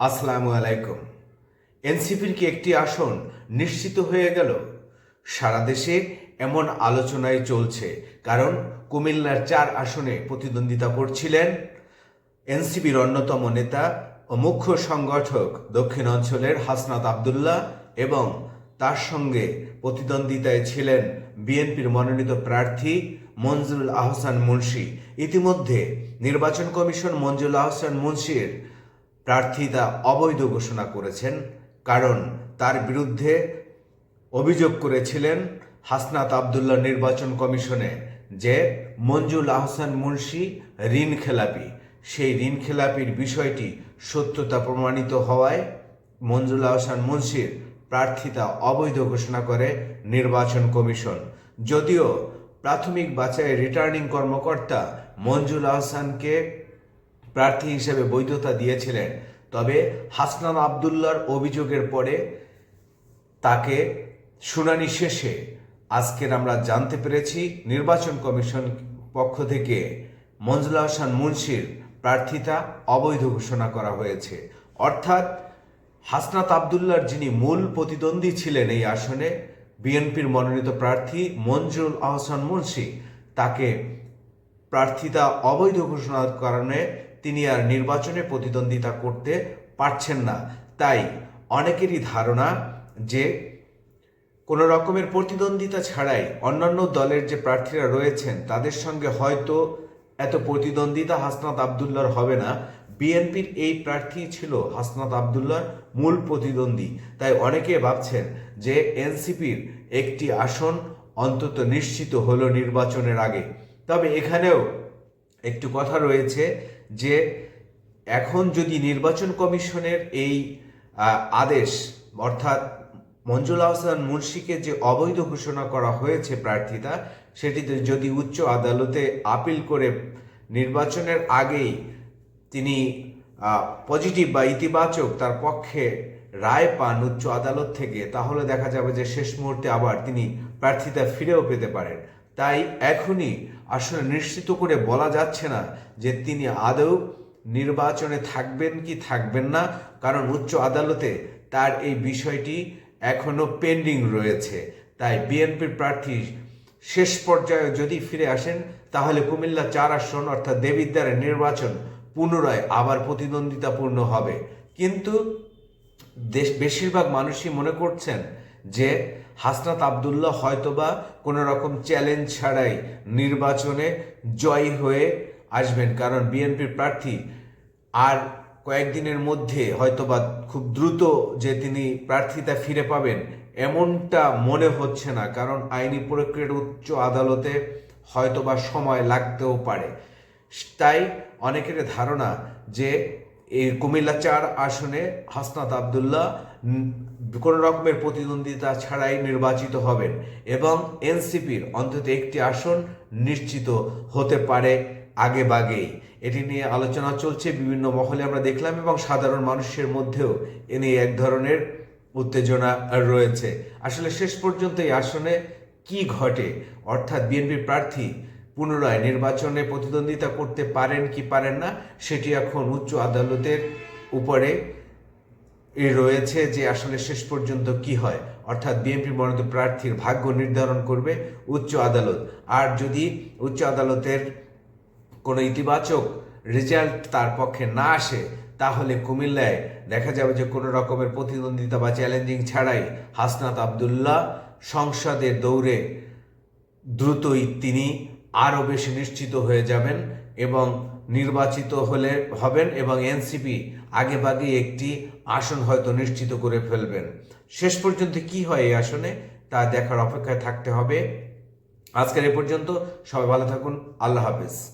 আসসালামু আলাইকুম। এনসিপির কি একটি আসন নিশ্চিত হয়ে গেল? সারা দেশে এমন আলোচনায় চলছে, কারণ কুমিল্লার চার আসনে প্রতিদ্বন্দ্বিতা করছিলেন এনসিপির অন্যতম নেতা ও মুখ্য সংগঠক দক্ষিণ অঞ্চলের হাসনাত আবদুল্লাহ এবং তার সঙ্গে প্রতিদ্বন্দ্বিতায় ছিলেন বিএনপির মনোনীত প্রার্থী মঞ্জুরুল আহসান মুন্সি। ইতিমধ্যে নির্বাচন কমিশন মঞ্জুরুল আহসান মুন্সির প্রার্থিতা অবৈধ ঘোষণা করেছেন, কারণ তার বিরুদ্ধে অভিযোগ করেছিলেন হাসনাত আবদুল্লাহ নির্বাচন কমিশনে যে মঞ্জুল আহসান মুন্সি ঋণ খেলাপি। সেই ঋণ খেলাপির বিষয়টি সত্যতা প্রমাণিত হওয়ায় মঞ্জুল আহসান মুন্সির প্রার্থিতা অবৈধ ঘোষণা করে নির্বাচন কমিশন। যদিও প্রাথমিক বাছাই রিটার্নিং কর্মকর্তা মঞ্জুল আহসানকে প্রার্থী হিসেবে বৈধতা দিয়েছিলেন। তবে হাসনান আবদুল্লার অভিযোগের পরে তাকে শুনানি শেষে আজকের আমরা জানতে পেরেছি, নির্বাচন কমিশন পক্ষ থেকে মঞ্জুল হাসান মুন্সির প্রার্থিতা অবৈধ ঘোষণা করা হয়েছে। অর্থাৎ হাসনাত আবদুল্লার যিনি মূল প্রতিদ্বন্দ্বী ছিলেন এই আসনে, বিএনপির মনোনীত প্রার্থী মঞ্জুল আহসান মুন্সি, তাকে প্রার্থিতা অবৈধ ঘোষণার কারণে তিনি আর নির্বাচনে প্রতিদ্বন্দ্বিতা করতে পারছেন না। তাই অনেকেরই ধারণা যে কোনো রকমের প্রতিদ্বন্দ্বিতা ছাড়াই অন্যান্য দলের যে প্রার্থীরা রয়েছেন, তাদের সঙ্গে হয়তো এত প্রতিদ্বন্দ্বিতা হাসনাত আবদুল্লার হবে না। বিএনপির এই প্রার্থী ছিল হাসনাত আবদুল্লার মূল প্রতিদ্বন্দ্বী। তাই অনেকে ভাবছেন যে এনসিপির একটি আসন অন্তত নিশ্চিত হলো নির্বাচনের আগে। তবে এখানেও একটু কথা রয়েছে যে এখন যদি নির্বাচন কমিশনের এই আদেশ, অর্থাৎ মঞ্জুল আহসান মুন্সিকে যে অবৈধ ঘোষণা করা হয়েছে প্রার্থিতা সেটিতে যদি উচ্চ আদালতে আপিল করে নির্বাচনের আগেই তিনি পজিটিভ বা ইতিবাচক তার পক্ষে রায় পান উচ্চ আদালত থেকে, তাহলে দেখা যাবে যে শেষ মুহূর্তে আবার তিনি প্রার্থিতা ফিরেও পেতে পারেন। তাই এখনই আসলে নিশ্চিত করে বলা যাচ্ছে না যে তিনি আদৌ নির্বাচনে থাকবেন কি থাকবেন না, কারণ উচ্চ আদালতে তার এই বিষয়টি এখনও পেন্ডিং রয়েছে। তাই বিএনপির প্রার্থী শেষ পর্যায়ে যদি ফিরে আসেন, তাহলে কুমিল্লা চার আসন অর্থাৎ দেবিদ্বারের নির্বাচন পুনরায় আবার প্রতিদ্বন্দ্বিতাপূর্ণ হবে। কিন্তু দেশ বেশিরভাগ মানুষই মনে করছেন যে হাসনাত আবদুল্লাহ হয়তোবা কোনো রকম চ্যালেঞ্জ ছাড়াই নির্বাচনে জয়ী হয়ে আসবেন। কারণ বিএনপির প্রার্থী আর কয়েকদিনের মধ্যে হয়তোবা খুব দ্রুত যে তিনি প্রার্থিতা ফিরে পাবেন, এমনটা মনে হচ্ছে না। কারণ আইনি প্রক্রিয়ার উচ্চ আদালতে হয়তোবা সময় লাগতেও পারে। তাই অনেকের ধারণা যে এই কুমিল্লা চার আসনে হাসনাত আবদুল্লাহ কোনো রকমের প্রতিদ্বন্দ্বিতা ছাড়াই নির্বাচিত হবেন এবং এনসিপির অন্তত একটি আসন নিশ্চিত হতে পারে আগে বাগেই। এটি নিয়ে আলোচনা চলছে, বিভিন্ন মহলে আমরা দেখলাম এবং সাধারণ মানুষের মধ্যেও এ নিয়ে এক ধরনের উত্তেজনা রয়েছে। আসলে শেষ পর্যন্ত এই আসনে কি ঘটে? অর্থাৎ বিএনপি প্রার্থী পুনরায় নির্বাচনে প্রতিদ্বন্দ্বিতা করতে পারেন কি পারেন না, সেটি এখন উচ্চ আদালতের উপরে রয়েছে যে আসলে শেষ পর্যন্ত কি হয়। অর্থাৎ বিএনপি মনোনীত প্রার্থীর ভাগ্য নির্ধারণ করবে উচ্চ আদালত। আর যদি উচ্চ আদালতের কোনো ইতিবাচক রেজাল্ট তার পক্ষে না আসে, তাহলে কুমিল্লায় দেখা যাবে যে কোনো রকমের প্রতিদ্বন্দ্বিতা বা চ্যালেঞ্জিং ছাড়াই হাসনাত আবদুল্লাহ সংসদের দৌড়ে দ্রুতই তিনি আরও বেশি নিশ্চিত হয়ে যাবেন এবং নির্বাচিত হলে হবেন এবং এনসিপি আগেভাগে একটি আসন হয়তো নিশ্চিত করে ফেলবেন। শেষ পর্যন্ত কি হয় এই আসনে তা দেখার অপেক্ষায় থাকতে হবে। আজকের এ পর্যন্ত সবাই ভালো থাকুন, আল্লাহ হাফেজ।